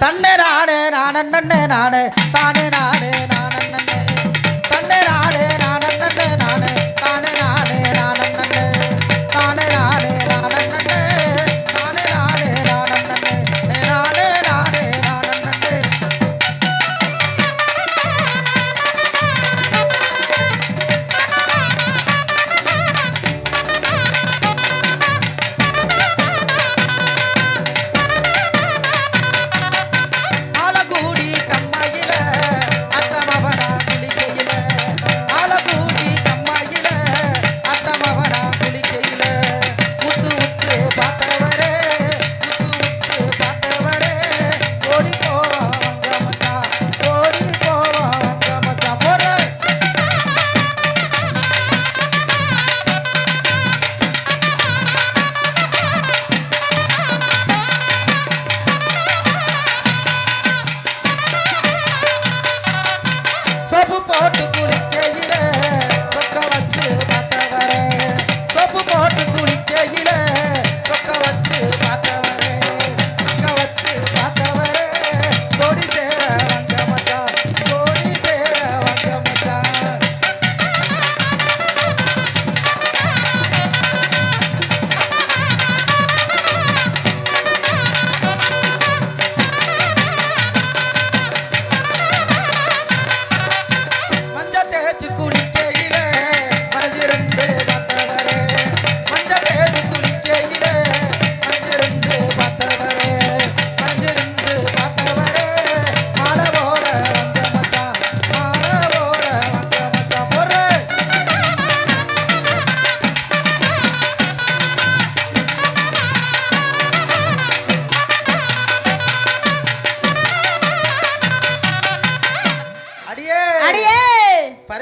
தன்னே நானே நானே நானே தானே நானே நான்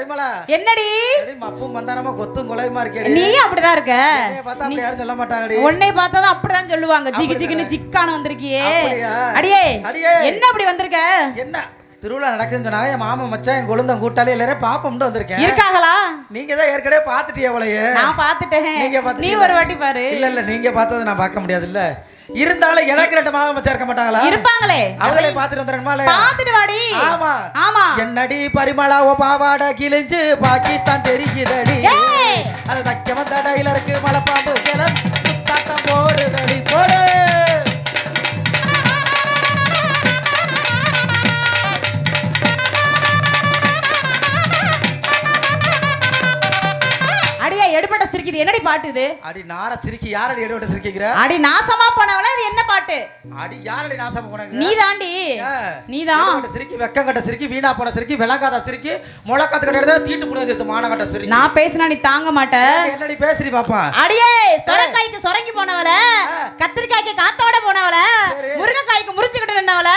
என்னடி? எடி மப்பும் மந்தாரமா கொத்தும் குலையுமா இருக்கேடி. நீ அப்படிதான் இருக்க. என்னைய பார்த்தா அப்படி யாரும் சொல்ல மாட்டாங்கடி. உன்னை பார்த்தா அப்படிதான் சொல்லுவாங்க. ஜிகு ஜிகுன்னு தானே? ஜிக்கான வந்திருக்கியே? அடியே அடியே. என்ன அப்படி வந்திருக்க? என்ன? திருவிழா நடக்குதுன்னு சொன்னாங்க என் மாமன் மச்சான் என் கொழுந்தன் கூட்டாளி எல்லாரும் பாப்பம்னு வந்திருக்கேன். இருக்காங்களா? நீங்க தான் ஏற்கனவே பார்த்துட்டிய அவளையே நான் பார்த்துட்டேன். நீங்க நீ பார்த்துட்டீங்களா? ஒரு வாட்டி பாரு. இல்ல இல்ல நீங்க பார்த்தது நான் பார்க்க முடியாது இல்ல இருந்தாலும் எனக்கு ரெண்டு மாமன் மச்சான் இருக்க மாட்டாங்களா? இருப்பாங்களே. அவங்களே பார்த்துட்டு வந்துடணுமா இல்லையா? பார்த்துட்டு வாடி. ஆமா. ஆமா. என்னடி பரிமளா ஓ பாவாட கிழிஞ்சு பாகிஸ்தான் தெரிக்குதடி! அது தக்க வந்த டைலருக்கு மலைப்பாம்பு என்னடி பாட்டு இது? அடி நார சிரிக்கி யாரடி எடுவட்ட சிரிக்கிற அடி நாசமா போனவள இது என்ன பாட்டு? அடி யாரடி நாசமா போனாங்க நீ தாண்டி நீதான். எடுவட்ட சிரிக்கி வெக்கம் கட்ட சிரிக்கி வீணா போன சிரிக்கி விளங்காத சிரிக்கி முளக்காத்து கட்ட எடுத்து தீட்டு புடுறது மான கட்ட சிரிக்கி. நான் பேசினா நீ தாங்க மாட்ட. என்னடி பேசுறி பாப்பா? அடியே சொரக்காய்க்கு சொரங்கி போனவள கத்திரிக்காய்க்கு காத்தோட போனவள. முருங்கைக்காய்க்கு முறிச்சுக்கிட்டு நின்னவள.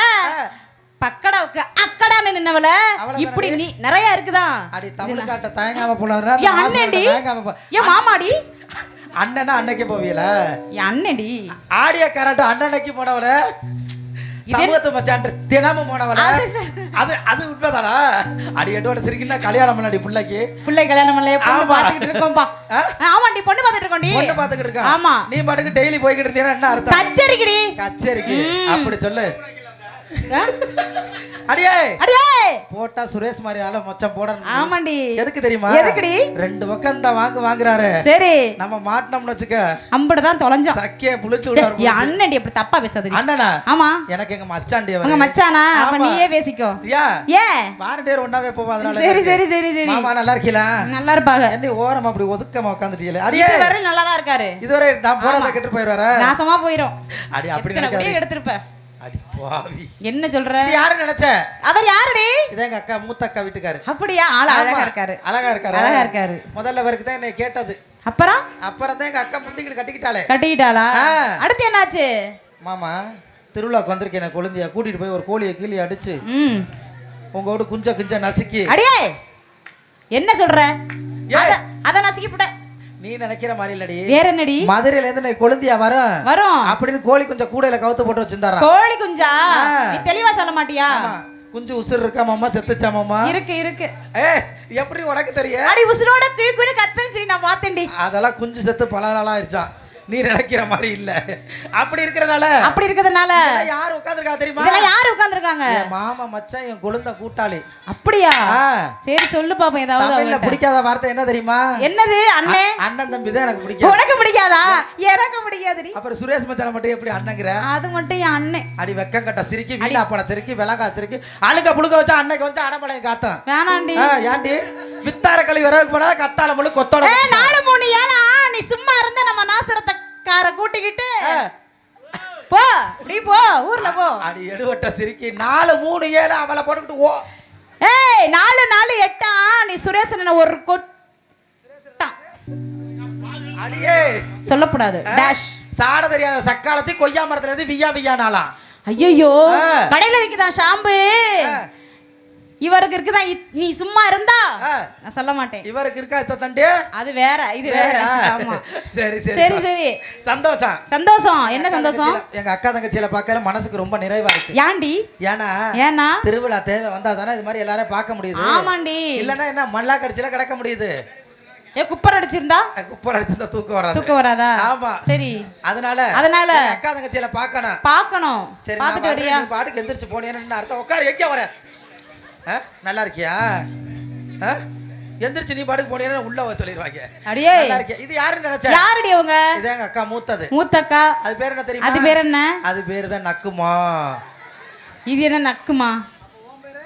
பக்கடாவுக்கு நின்னவள? இப்படி நீ நிறைய இருக்குதான் அடி தமிழ்காட்ட தயங்காம போனாரு என் அண்ணன்டி தயங்காம போ என் மாமாடி. அண்ணனா அன்னைக்கு போவியல? என் அண்ணன்டி ஆடிய கராட்டு அண்ணனைக்கு போனவள? இது- சமூகத்து மச்சான் தினமும் போனவள? அது. அது உண்மைதானா? அடி எட்டோட சிரிக்கினா கல்யாணம் பண்ணாடி பிள்ளைக்கு. பிள்ளை கல்யாணம் பண்ணல பொண்ணு. பாத்துக்கிட்டு இருக்கோம்பா பாத்துட்டு இருக்கோண்டி. பொண்ணு பாத்துக்கிட்டு இருக்கா? ஆமா. நீ பாட்டுக்கு டெய்லி போய்கிட்டு இருந்தீங்கன்னா என்ன அர்த்தம்? கச்சேரிக்குடி. கச்சேரிக்கு. அப்படி சொல்லு? அடியே! அடியே! போட்டா சுரேஷ் மாதிரி ஆள மொச்சம் போடணும். ஆமாண்டி. எதுக்கு தெரியுமா? எதுக்குடி? ரெண்டு பக்கம் இந்த வாங்கு வாங்குறாரு. சரி. நம்ம மாட்டினோம்னு வச்சுக்க. அம்புடுதான் தொலைஞ்சான் சக்கிய புளிச்சு விடுவாரு என் அண்ணன்டி அப்படி தப்பா பேசாதடி. அண்ணனா? ஆமா. எனக்கு எங்க மச்சாண்டி உங்க மச்சானா? அப்ப. நீயே பேசிக்கோ. ஏன் ஏன் வாரண்டியர் ஒன்னாவே போவோம் அதனால சரி. சரி சரி சரி. மாமா நல்லா இருக்கீங்களா? நல்லா இருப்பாங்க. என்ன ஓரம் அப்படி ஒதுக்கமா உட்காந்துட்டீங்களே அடியே! வரை நல்லா தான் இருக்காரு. இதுவரை நான் போனதை கெட்டு போயிடுவாரா? நாசமா போயிரும். அடி அப்படி எத்தனை நினைக்காது குடியை எடுத்திருப்ப அடி பாவி. என்ன சொல்ற? யாரு நினைச்ச? அவர் யாருடி? இதே எங்க அக்கா மூத்த அக்கா வீட்டுக்காரு. அப்படியா? ஆள் அழகா. இருக்காரு. அழகா இருக்காரு. அழகா இருக்காரு. முதல்ல வரைக்கும் தான் என்னை கேட்டது. அப்புறம்? அப்புறம் தான் எங்க அக்கா முந்திக்கிட்டு கட்டிக்கிட்டாளே. கட்டிக்கிட்டாளா. அடுத்து என்னாச்சு? மாமா திருவிழாக்கு வந்திருக்கேன் எனக்கு கொழுந்திய. கூட்டிட்டு போய் ஒரு கோழியை கீழே அடிச்சு ம். உங்க வீடு குஞ்ச குஞ்ச நசுக்கி. அடியே! என்ன சொல்ற. அத- நசுக்கி போட்ட நீ நினைக்கிற மாதிரி இல்லடி. வேற என்னடி? மதுரையில இருந்து நான் கொழுந்தியா வரும் வரும். அப்படின்னு கோழி கொஞ்சம் கூடையில கவுத்து போட்டு வச்சிருந்தாரா? கோழி குஞ்சா. நீ தெளிவா சொல்ல மாட்டியா? குஞ்சு உசுர் இருக்கா மாமா? செத்துச்சா மாமா? இருக்கு இருக்கு. ஏ எப்படி உனக்கு தெரியும்? அடி உசுரோட கீழ் கீழ் கத்துன்னு சொல்லி நான் பார்த்தேன்டி. அதெல்லாம் குஞ்சு செத்து பல நாளா ஆயிடுச்சான் நீ நினைக்கிற மாதிரி இல்ல. அப்படி இருக்கிறனால அப்படி இருக்கிறதுனால யார் உட்காந்துருக்கா தெரியுமா? இதெல்லாம் யாரு உட்கார்ந்திருக்காங்க? மாமா மச்சான் என் குழந்தை கூட்டாளி. அப்படியா? சரி சொல்லு பாப்போம் ஏதாவது தமிழ்ல. பிடிக்காத வார்த்தை என்ன தெரியுமா? என்னது அண்ணே? அண்ணன் தம்பி தான் எனக்கு பிடிக்கும் உனக்கு பிடிக்காதா? எனக்கு பிடிக்காதுடி. அப்புறம் சுரேஷ் மச்சான மட்டும் எப்படி அண்ணங்கிற? அது மட்டும் என் அண்ணன் அடி வெக்கம் கட்ட சிரிக்கி வீணா போன சிரிக்கி விலகா சிரிக்கி அழுக்க புழுக்க வச்சா அன்னைக்கு வந்து அடமலையை காத்தம் வேணாண்டி. ஏன்டி வித்தார கழி விறகு போனா கத்தால முழு கொத்தோட. நாலு மூணு ஏழா? நீ சும்மா இருந்தா நம்ம நாசரத்தை கார கூட்டிக்கிட்டு போ நீ போ ஊர்ல போ. அடி எடுவட்ட சிரிக்கி நாலு மூணு ஏழு அவளை போட்டுக்கிட்டு ஓ. ஏய் நாலு நாலு எட்டா நீ சுரேசன் ஒரு கொட்டான் அடியே. சொல்லக்கூடாது டேஷ் சாட தெரியாத சக்காலத்தி கொய்யா மரத்துல இருந்து வியா வியா நாளாம் ஐயோ. கடையில விக்குதான் ஷாம்பு. இவருக்கு இருக்குதான் இத்- நீ சும்மா இருந்தா. நான் சொல்ல மாட்டேன். இவருக்கு இருக்கா இத்த தண்டு? அது வேற இது வேற? ஆமா. சரி சரி சரி சரி. சந்தோஷம். சந்தோஷம். என்ன சந்தோஷம்? எங்க அக்கா தங்கச்சியில பார்க்கல மனசுக்கு ரொம்ப நிறைவா இருக்கு. ஏன்டி? ஏன்னா ஏன்னா? திருவிழா தேவை வந்தா தானே இது மாதிரி எல்லாரையும் பார்க்க முடியுது. ஆமாண்டி. இல்லன்னா என்ன மல்லா கடிச்சில கிடக்க முடியுது. ஏ குப்பர் அடிச்சிருந்தா? குப்பர் அடிச்சிருந்தா தூக்கம் வராது. தூக்கம் வராதா? ஆமா. சரி. அதனால அதனால? அக்கா தங்கச்சியில பார்க்கணும். பார்க்கணும். சரி வரேன். வரியா? பாட்டுக்கு எந்திரிச்சு போனேன்னு அர்த்தம் உட்காரு. எங்க வர? ஆ? நல்லா இருக்கியா? எந்திரிச்சு நீ பாட்டுக்கு போனேன்னு உள்ள வர சொல்லிடுவாங்க அடியே. நல்லா இருக்கியா இது யாருன்னு நினைச்ச? யாருடி அவங்க? இது எங்க அக்கா மூத்தது. மூத்தக்கா? அது பேர் என்ன தெரியுமா? அது பேர் என்ன? அது பேர் தான் நக்குமா. இது என்ன நக்குமா?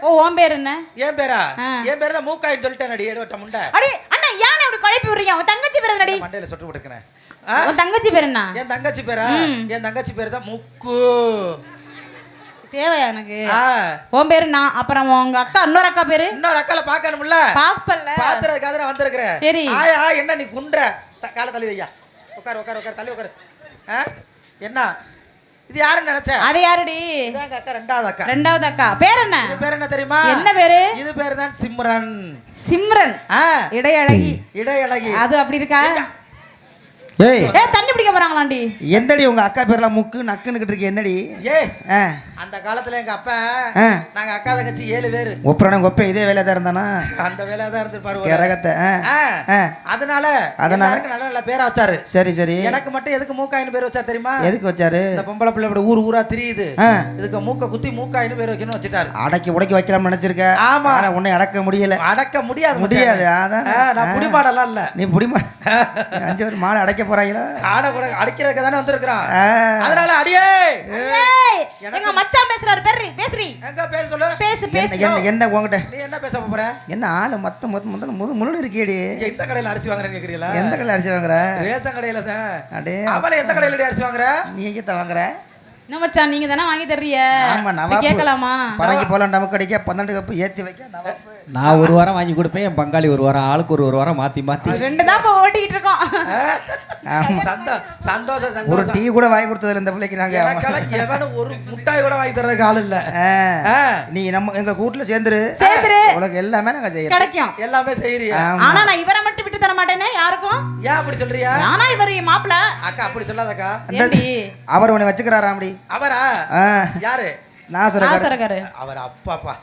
ஓ ஓன் பேர் என்ன? ஏன் பேரா. என் பேர் தான் மூக்காயின்னு சொல்லிட்டேன் நடி ஏடுவட்ட முண்டை. அடி அண்ணா ஏன் இப்படி குழப்பி விடுறீங்க? உன் தங்கச்சி பேர் என்னடி? மண்டையில சொட்டு போட்டுருக்கேன். உன் தங்கச்சி பேர் என்ன? என் தங்கச்சி பேரா? என் தங்கச்சி பேர் தான் முக்கு. தேவையா எனக்கு. உன் பேரு நான் அப்புறம் உங்க அக்கா இன்னொரு அக்கா பேரு? இன்னொரு அக்கால பார்க்கணும்ல? பாப்பல்ல பாத்துறதுக்காக நான் வந்திருக்கிறேன். சரி. ஆயா என்ன நீ குன்ற? காலை தள்ளி வையா. உட்காரு உட்காரு உட்காரு தள்ளி உட்காரு? என்ன? இது யாருன்னு நினைச்ச? அது யாருடி? அக்கா ரெண்டாவது அக்கா. ரெண்டாவது அக்கா. பேர் என்ன? இது பேர் என்ன தெரியுமா? என்ன பேரு? இது பேர் தான் சிம்ரன். சிம்ரன். இடையழகி. இடையழகி. அது அப்படி இருக்கா? ஏய். ஏ தண்ணி பிடிக்க போறாங்களாண்டி? எந்தடி உங்க அக்கா பேர்லாம் முக்கு நக்குன்னுக்கிட்டு இருக்கு என்னடி? ஏ ஆ. அந்த காலத்துல எங்க அப்பா ஆ. நாங்க அக்கா தங்கச்சி ஏழு பேரு. ஒப்புறான கொப்பை இதே வேலையா தான் இருந்தானா? அந்த வேலையா தான் இருந்திருப்பாரு ஒரு. கரகத்தை ஆ. ஆ. ஆ. அதனால அதனால? நல்ல நல்ல பேரா வச்சாரு. சரி சரி. எனக்கு மட்டும் எதுக்கு மூக்காயின்னு பேர் வச்சாரு தெரியுமா? எதுக்கு வச்சாரு? இந்த பொம்பளை பிள்ளை இப்படி ஊர் ஊரா திரியுது. இதுக்கு மூக்க குத்தி மூக்காயின்னு பேர் வைக்கணும்னு வச்சுட்டாரு. அடக்கி உடைக்கி வைக்கலாம்னு நினைச்சிருக்க. ஆமா. ஆனா உன்னை அடக்க முடியல. அடக்க முடியாது முடியாது. அதானே. நான். புடிமாடெல்லாம் இல்ல. நீ புடிமா அஞ்சு பேர் மாடு அடைக்க போறாங்களா ஆடை கூட அடிக்கிறதுக்கு தானே வந்திருக்கிறான். அதனால அடியே! ஏய், எங்க மச்சான் பேசுறாரு பேரு பேசுறி. எங்க பேச சொல்லு? பேசு பேசு. என்ன என்ன உங்ககிட்ட நீ என்ன பேச போற? என்ன ஆளு மொத்தம் மொத்தம் மொத்தம் முழு முழு இருக்கியடி. எந்த கடையில அரிசி வாங்குறேன்னு கேக்குறீங்களா? எந்த கடையில் அரிசி வாங்குற? ரேஷன் கடையில தான். அடே. அவளை எந்த கடையில அரிசி வாங்குற? நீ எங்கத்த வாங்குற? என்ன மச்சான் நீங்க தானே வாங்கி தர்றீங்க? ஆமா நவாப்பு கேட்கலாமா? பறங்கி போலாம் நமக்கு அடிக்க பன்னெண்டு கப்பு ஏத்தி வைக்க நவாப்பு. நான் ஒரு வாரம் வாங்கி கொடுப்பேன் என் பங்காளி ஒரு வாரம் ஆளுக்கு ஒரு ஒரு வாரம் மாத்தி மாத்தி. ரெண்டு தான் இப்போ ஓட்டிக்கிட்டு இருக்கோம். சந்தோஷம் ஒரு டீ கூட வாங்கி கொடுத்ததில்ல இந்த பிள்ளைக்கு நாங்க. ஒரு முட்டாய் கூட வாங்கி தர்றதுக்கு ஆள் இல்ல. நீ நம்ம எங்க கூட்டுல சேர்ந்துரு. சேர்ந்துரு. உனக்கு எல்லாமே நாங்க செய்யறோம். கிடைக்கும். எல்லாமே செய்யறியா ஆமா. ஆனா நான் இவரை மட்டும் விட்டு தர மாட்டேனே யாருக்கும்? ஏன் அப்படி சொல்றியா? ஆனா இவர் என் மாப்பிள அக்கா அப்படி சொல்லாதக்கா. அவர் உன்னை வச்சுக்கிறாரா அப்படி அவரா. யாரு? ஆசரக்காரு அவர் அப்பாப்பா.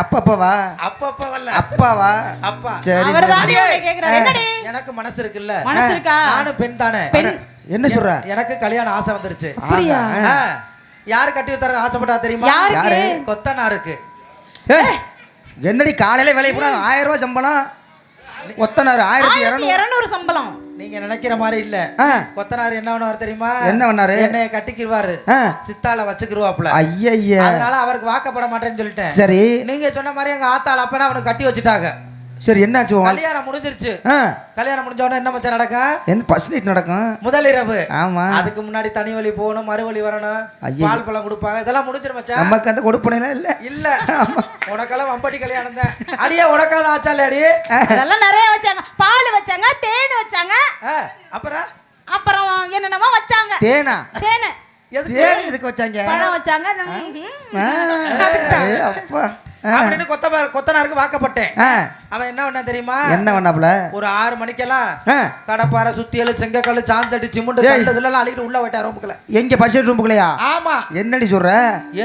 அப்பா அப்பாவா அப்பா அப்பா வரல அப்பாவா அப்பா. சரி அவர் சரி. தாண்டி உன்னை கேக்குறாரு. என்னடி? எனக்கு மனசு இருக்குல்ல. மனசு இருக்கா? நானும் பெண் தானே. பெண். என்ன சொல்ற? எனக்கு கல்யாணம் ஆசை வந்துருச்சு. யாரு கட்டி தர ஆசைப்பட்டா தெரியுமா? யாரு? கொத்தனாருக்கு என்னடி காலையில வேலைக்கு போனா ஆயிரம் ரூபாய் சம்பளம்? ஒத்தனார் ஆயிரத்தி இருநூறு சம்பளம். நீங்க நினைக்கிற மாதிரி இல்ல. கொத்தனார் என்ன பண்ணுவார் தெரியுமா? என்ன பண்ணாரு? என்னைய கட்டிக்கிடுவாரு. சித்தால வச்சுக்கிருவாப்புல. ஐயய்ய. அதனால அவருக்கு வாக்கப்பட மாட்டேன்னு சொல்லிட்டேன். சரி. நீங்க சொன்ன மாதிரி எங்க ஆத்தாள் அப்பனா அவனுக்கு கட்டி வச்சுட்டாங்க. சரி என்னாச்சு கல்யாணம் முடிஞ்சிருச்சு. ஆ. கல்யாணம் முடிஞ்ச உடனே என்ன மச்சான் நடக்கும்? என்ன ஃபர்ஸ்ட் நைட் நடக்கும்? முதல் இரவு. ஆமா. அதுக்கு முன்னாடி தனி வழி போகணும் மறு வழி வரணும். பால் பழம் கொடுப்பாங்க. இதெல்லாம் முடிஞ்சிரு மச்சான். நமக்கு அந்த கொடுப்பனைலாம் இல்ல. இல்ல. உனக்கெல்லாம் வம்படி கல்யாணம் தான். அடியே உனக்காத ஆச்சாலே அடி. அதெல்லாம் நிறைய வச்சாங்க. பால் வச்சாங்க தேன் வச்சாங்க. ஆ, அப்புறம்? அப்புறம் என்னென்னமோ வச்சாங்க. தேனா? தேனு. எதுக்கு? வச்சாங்க? பழம் வச்சாங்க. அப்பா. அப்படின்னு கொத்த கொத்தனாருக்கு வாக்கப்பட்டேன். அவன் என்ன பண்ண தெரியுமா? என்ன பண்ணாப்புல? ஒரு ஆறு மணிக்கெல்லாம் கடப்பாறை சுத்தியல் செங்கக்கல் சாந்தடி சிமுண்டு இதெல்லாம் அள்ளிட்டு உள்ள போயிட்டா ரூமுக்குள்ள. எங்க பஸ் ரூமுக்குள்ளையா? ஆமா. என்னடி சொல்ற?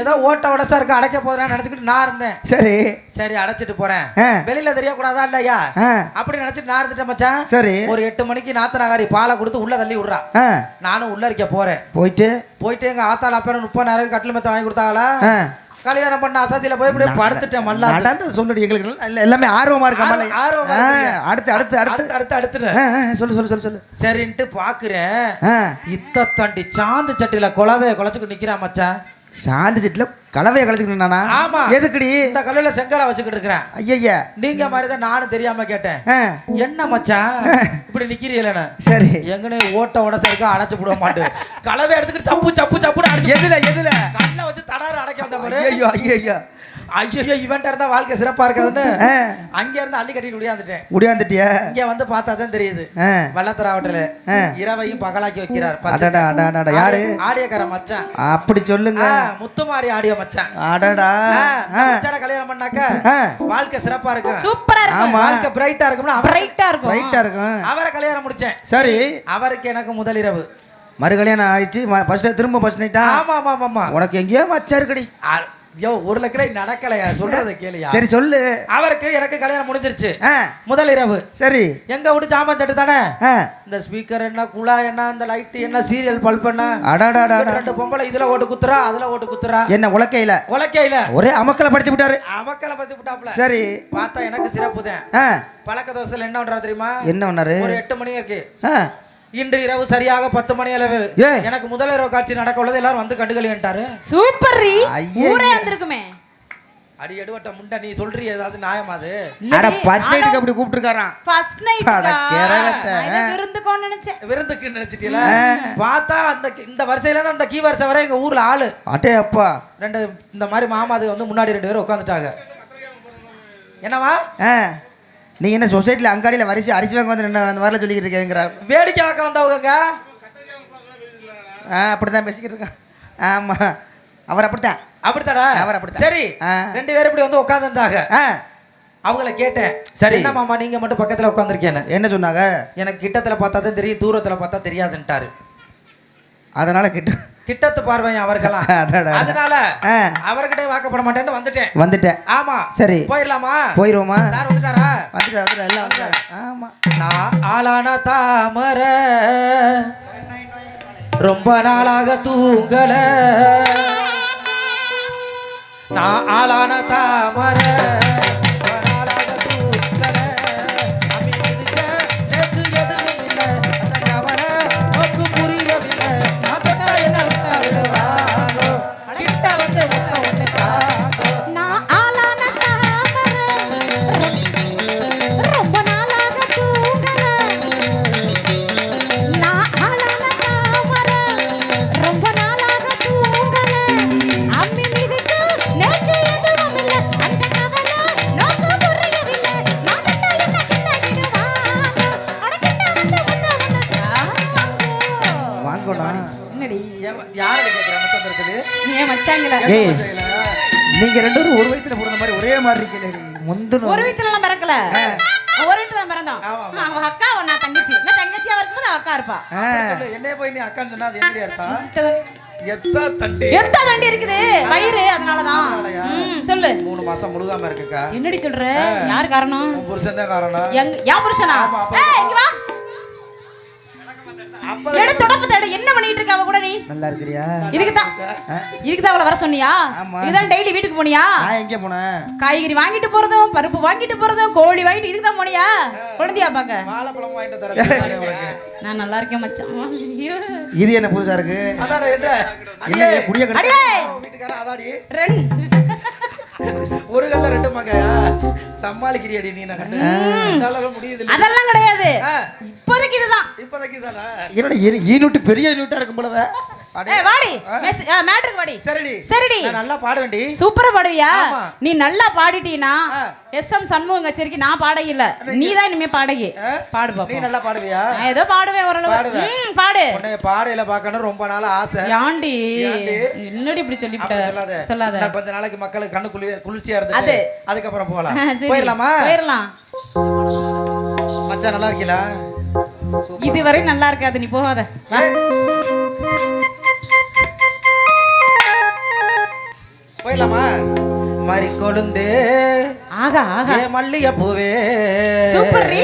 ஏதோ ஓட்ட உடசா இருக்கு அடைக்க போதுன்னு நினைச்சுக்கிட்டு நான் இருந்தேன். சரி. சரி அடைச்சிட்டு போறேன். வெளியில தெரியக்கூடாதா இல்லையா? அப்படி நினைச்சிட்டு நான் இருந்துட்டேன் மச்சான். சரி. ஒரு எட்டு மணிக்கு நாத்தனாகாரி பாலை கொடுத்து உள்ள தள்ளி விடுறா. நானும் உள்ள இருக்க போறேன். போயிட்டு? போயிட்டு எங்க ஆத்தால அப்ப முப்பதாயிரம் கட்டில் மெத்த வாங்கி கொடுத்தாங்களா கல்யாணம் பண்ண அசாத்தியில போய் இப்படியே படுத்துட்டேன் மல்லா நடந்து சொல்லுடி எங்களுக்கு எல்லாம் ஆர்வமா இருக்கா ஆர்வம். அடுத்து அடுத்து அடுத்து. அடுத்து அடுத்து சொல்லு சொல்லு சொல்லு சொல்லு. சரின்ட்டு பாக்குறேன். இத்த தண்டி சாந்து சட்டியில குலவைய குழச்சுக்கு நிக்கிறான் மச்சான். சாந்து செட்டில் கலவையை கலச்சுக்கணும் நானா ஆமா. எதுக்குடி? இந்த கல்லுல செங்கலை வச்சுக்கிட்டு இருக்கிறேன். ஐயா நீங்க மாதிரி தான் நானும் தெரியாம கேட்டேன். என்ன மச்சான்? இப்படி நிக்கிறீங்களேன்னு சரி. எங்கனே ஓட்ட உடச இருக்கா அடைச்சு விட மாட்டேன் கலவை எடுத்துக்கிட்டு சப்பு சப்பு சப்புன்னு எதுல எதுல? கல்ல வச்சு தடாரு அடைக்க வந்த ஐயோ ஐயோ ஐயோ இவன்ட்ட இருந்தா வாழ்க்கை சிறப்பா இருக்காதுன்னு. அங்க இருந்து அள்ளி கட்டிட்டு முடியாந்துட்டேன் முடியாந்துட்டிய இங்க வந்து பார்த்தா தான் தெரியுது வெள்ளத்தராவட்டில. இரவையும் பகலாக்கி வைக்கிறார். பச்சை. அடடா அடடா யாரு? ஆடிய- ஆடியக்கார மச்சான். அப்படி சொல்லுங்க. முத்துமாரி ஆடிய மச்சான். அடடா. மச்சானை கல்யாணம் பண்ணாக்க வாழ்க்கை சிறப்பா இருக்கும். சூப்பரா இருக்கும். வாழ்க்கை பிரைட்டா இருக்கும்னு அவரை பிரைட்டா இருக்கும். ரைட்டா இருக்கும். அவரை கல்யாணம் முடிச்சேன். சரி. அவருக்கு எனக்கு முதலிரவு மறு கல்யாணம் ஆயிடுச்சு. ஃபர்ஸ்ட் திரும்ப ஃபர்ஸ்ட் நைட்டா ஆமா ஆமா ஆமா, உனக்கு எங்கேயோ மச்சா இருக்குடி. யோ ஒரு லட்சம் நடக்கலையா? சொல்றத கேளியா. சரி சொல்லு. அவருக்கு எனக்கு கல்யாணம் முடிஞ்சிருச்சு. முதல் இரவு. சரி. எங்க விட்டு சாமான் சட்டு தானே? இந்த ஸ்பீக்கர் என்ன குழா என்ன இந்த லைட் என்ன சீரியல் பல்ப் என்ன? அடாடாடா ரெண்டு பொம்பளை இதுல ஓட்டு குத்துறா அதுல ஓட்டு குத்துறா? என்ன உலக்கையில? உலக்கையில. ஒரே அமக்கல படிச்சு விட்டாரு. அவக்கல பத்தி விட்டாப்ல சரி. பார்த்தா எனக்கு சிறப்பு தான் பழக்க தோசையில் என்ன பண்றா தெரியுமா? என்ன பண்ணாரு? ஒரு எட்டு மணி இருக்கு. இன்று இரவு சரியாக பத்து மணி அளவு. எனக்கு முதல் இரவு காட்சி நடக்க உள்ளது. எல்லாரும் வந்து கண்டுகளிட்டாரு சூப்பர். ஊரே வந்திருக்குமே. அடி எடுவட்ட முண்டை நீ சொல்றீ ஏதாவது நியாயமா அது? அட ஃபர்ஸ்ட் நைட்டுக்கு அப்படி கூப்பிட்டுருக்காராம். ஃபர்ஸ்ட் நைட் அட, கிரகத்தை. விருந்துக்கோன்னு நினைச்சேன். விருந்துக்கு நினைச்சிட்டீல பார்த்தா அந்த இந்த வரிசையில தான் அந்த கீ வரிசை வரை எங்க ஊர்ல ஆளு. அட்டே அப்பா. ரெண்டு இந்த மாதிரி மாமாது வந்து முன்னாடி ரெண்டு பேரும் உட்காந்துட்டாங்க என்னவா நீங்க என்ன சொசைட்டில அங்காடியில வரிசை அரிசி வாங்க வந்து நின்னு அந்த மாதிரிலாம் சொல்லிக்கிட்டு இருக்கேங்கிறார் வேடிக்கை பார்க்க வந்தவங்க ஆ அப்படித்தான் பேசிக்கிட்டு இருக்கான். ஆமா. அவர் அப்படித்தான். அப்படித்தாடா அவர் அப்படித்தான். சரி. ரெண்டு பேரும் இப்படி வந்து உட்காந்துருந்தாங்க அவங்கள கேட்டேன். சரி. என்ன மாமா நீங்க மட்டும் பக்கத்துல உட்காந்துருக்கேன்னு என்ன சொன்னாங்க? எனக்கு கிட்டத்துல பார்த்தா தான் தெரியும் தூரத்துல பார்த்தா தெரியாதுன்ட்டாரு. அதனால கிட்ட கிட்டத்து பார்வை அவர்களாம். அதனால. அவர்கிட்ட வாக்கப்பட மாட்டேன்னு வந்துட்டேன். வந்துட்டேன். ஆமா. சரி. போயிடலாமா? போயிருவோமா? சார் வந்துட்டாரா? வந்துட்டேன் வந்துட்டேன் எல்லாம் வந்துட்டாரு. ஆமா. நான் ஆளான தாமர ரொம்ப நாளாக தூங்கல. நான் ஆளான தாமர ஏய் நீங்க ரெண்டு பேரும் ஒரு வயித்துல பிறந்த மாதிரி ஒரே மாதிரி இருக்கீங்களே முந்துணும் ஒரு வீட்டுல எல்லாம் பிறக்கல ஒரு தான் பிறந்தோம் அவ அக்கா நான் தங்கச்சி. நான் தங்கச்சியா இருக்கும்போது அக்கா இருப்பா. என்னைய போய் நீ அக்கான்னு சொன்னா அது எப்படி அர்த்தம் எத்த- தண்டி. எத்த தண்டி இருக்குது. வயிறு அதனாலதான். சொல்லு. மூணு மாசம் முழுகாம இருக்குக்கா. என்னடி சொல்ற? யார் காரணம்? புருஷன் தான் காரணம். எங்க என் புருஷனா? ஏய் இங்க வா. எடு தொடப்பு தேடு என்ன பண்ணிட்டு இருக்க அவ கூட நீ? நல்லா இருக்கிறியா? இதுக்கு தான் இதுக்கு தான் அவளை வர சொன்னியா. இதுதான் டெய்லி வீட்டுக்கு போனியா? நான் எங்கே போனேன்? காய்கறி வாங்கிட்டு போறதும் பருப்பு வாங்கிட்டு போறதும் கோழி வாங்கிட்டு இதுக்கு தான் போனியா? குழந்தையா பாக்க? வாழைப்பழம் வாங்கிட்டு தரேன் உனக்கு. நான் நல்லா இருக்கேன் மச்சான். ஐயோ. இது என்ன புதுசா இருக்கு? அதாடா என்ன? என்ன அடியே. குடிய கட்டு அடியே. வீட்டுக்காரன் அதாடி. ரெண்டு. ஒரு கல்ல ரெண்டு மகையா சமாளிக்கிறியடி நீ நான்? என்னால முடியுது. அதெல்லாம் கிடையாது. இப்போதைக்கு இதுதான். இப்போதைக்கு தானே என்னோட ஈனுட்டு பெரிய ஈனுட்டா இருக்கும் போலவே. வாடி. மேட்ருக்கு வாடி. சரிடி. சரிடி. நான் நல்லா பாடுவேன்டி. சூப்பரா பாடுவியா. நீ நல்லா பாடிட்டீனா. எஸ் எம் சண்முகம் கச்சேரிக்கு நான் பாடகி இல்ல நீ தான் இனிமே பாடகி? பாடு நல்லா பாடுவியா? நான் ஏதோ பாடுவேன் ஓரளவு. ம், பாடு. உன்னை பாடையில பார்க்கணும் ரொம்ப நாள் ஆசை. யாண்டி? என்னடி இப்படி சொல்லிவிட்ட? அப்படி சொல்லாத. இன்னும் கொஞ்ச நாளைக்கு மக்களுக்கு கண்ணு குளிர் குளிர்ச்சியா அது. இருந்துட்டு அதுக்கப்புறம் போகலாம். சரி. போயிடலாமா போயிடலாம் மச்சான் நல்லா இருக்கீங்களா? இதுவரை நல்லா இருக்காது. நீ போகாத. போயிடலாமா மறி கொழுந்தே. ஆகா ஆகா. ஏ மல்லிகை பூவே. சூப்பர் டி.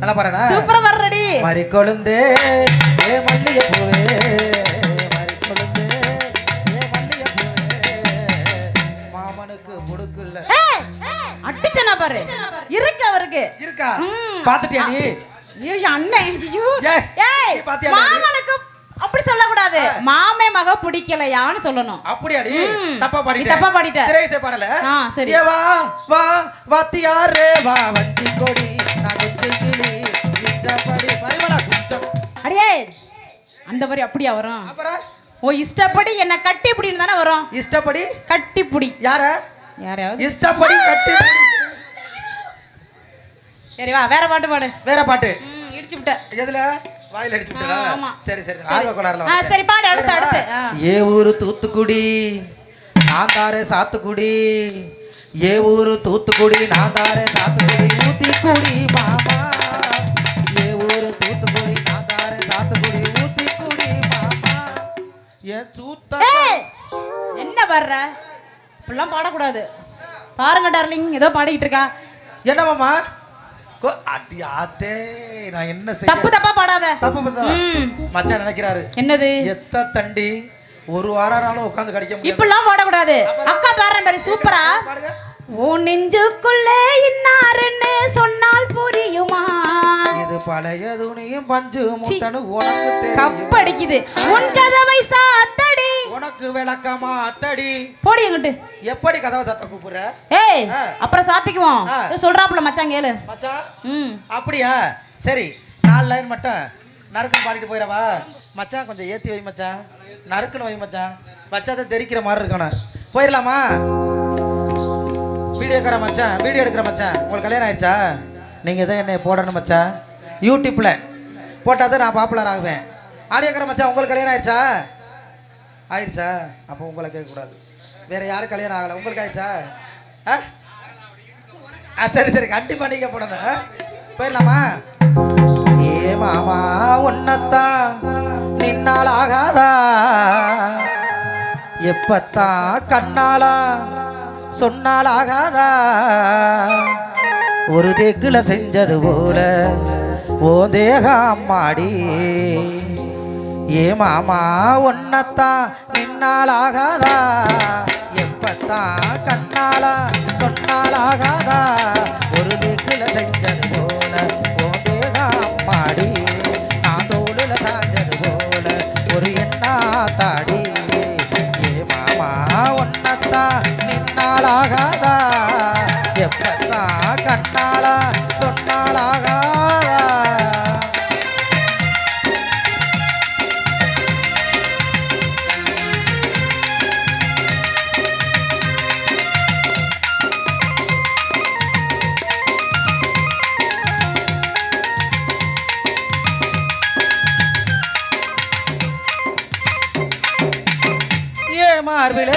நல்லா பாருடா சூப்பரா வர்றடி மறி கொழுந்தே. ஏ மல்லிகை பூவே. மறி கொழுந்தே. ஏ மல்லிகை பூவே. மாமனுக்கு முடுக்குல்ல. அடிச்சனா பாரு. இருக்கு அவருக்கு? இருக்கா. பாத்துட்டியா நீ? ஐயோ அண்ணன். ஐயோ. ஏய்? மாமனுக்கு அப்படி சொல்லக்கூடாது. மாமே மக பிடிக்கலையான்னு சொல்லணும். அப்படியாடி. தப்பா பாடிட்ட. தப்பா பாடிட்ட. திரைசை பாடல? ஆ, சரி. வா வா வாத்தியாரே வா வஞ்சி கொடி குச்சி கிளி இஷ்டப்படி பரிமளா குச்சம் அடியே அந்த மாதிரி அப்படியா வரும்? அப்புறம்? ஓ இஷ்டப்படி என்ன கட்டி பிடின்னு தானே வரும்? இஷ்டப்படி? கட்டி பிடி. யார? யாரையாவது? இஷ்டப்படி கட்டி பிடி. சரி வா வேற பாட்டு பாடு. வேற பாட்டு. இடிச்சு விட்ட. எதுல? வாயில அடிச்சு விட்டடா. சரி சரி. ஆர்வ கோளாறுல சரி, பாடு, அடுத்து, அடுத்து. ஏ ஊரு தூத்துக்குடி நான் தாரே சாத்துக்குடி. ஏ ஊரு தூத்துக்குடி நான் தாரே சாத்துக்குடி. ஊத்திக்குடி மாமா. ஏ ஊரு தூத்துக்குடி நான் தாரே சாத்துக்குடி. ஊத்திக்குடி மாமா. ஏ சூத்த என்ன பாடுற? இப்படிலாம் பாடக்கூடாது. பாருங்க டார்லிங் ஏதோ பாடிக்கிட்டு இருக்கா. என்ன மாமா? கோ அடி ஆத்தே நான் என்ன செய்ய தப்பு தப்பா பாடாத. தப்பு. மச்சான் நினைக்கிறாரு. என்னது? எத்த தண்டி ஒரு வாரம் உட்காந்து கடிக்க முடியாது. இப்படிலாம் பாடக்கூடாது. அக்கா பாடுற மாதிரி சூப்பரா? ஓ நெஞ்சுக்குள்ளே இன்னாருன்னு சொன்னால் புரியுமா? இது பழைய துணியும் பஞ்சு முட்டனு உனக்கு கப்படிக்குது உன் கதவை சாத்தடி உனக்கு விளக்கமா அத்தடி. போடி எங்கிட்டு? எப்படி கதவை சத்த கூப்பிடுற? ஏய். அப்புறம் சாத்திக்குவோம். சொல்றாப்புல மச்சான் கேளு. மச்சான்? ம். அப்படியா? சரி நாலு லைன் மட்டும் நறுக்குன்னு பாடிட்டு போயிடவா? மச்சான் கொஞ்சம் ஏத்தி வை மச்சான். நறுக்குன்னு வை மச்சான். வச்சாத தெரிக்கிற மாதிரி இருக்கணும். போயிடலாமா? வீடியோக்கார மச்சான் வீடியோ எடுக்கிற மச்சான். உங்களுக்கு கல்யாணம் ஆயிடுச்சா? நீங்கள் தான் என்னை போடணும் மச்சான். யூடியூப்பில் போட்டால் தான் நான் பாப்புலர் ஆகுவேன். ஆடியோக்கார மச்சான் உங்களுக்கு கல்யாணம் ஆயிடுச்சா? ஆயிடுச்சா? அப்போ உங்களை கேட்கக்கூடாது. வேற யாரும் கல்யாணம் ஆகலை. உங்களுக்கு ஆயிடுச்சா? ஆ? ஆ சரி சரி. கண்டிப்பாக நீங்கள் போடணும். ஆ? போயிடலாமா? ஏ மாமா உன்னத்தான் நின்னால் ஆகாதா? எப்பத்தான் கண்ணாலா சொன்னால் ஆகாதா? ஒரு தேக்குல செஞ்சது போல ஓ தேகம் மாடி ஏ மாமா உன்னத்தான் நின்னால் எப்பத்தான் கண்ணாலா சொன்னாலாகாதா? ஒரு திக்குல மார்பிலே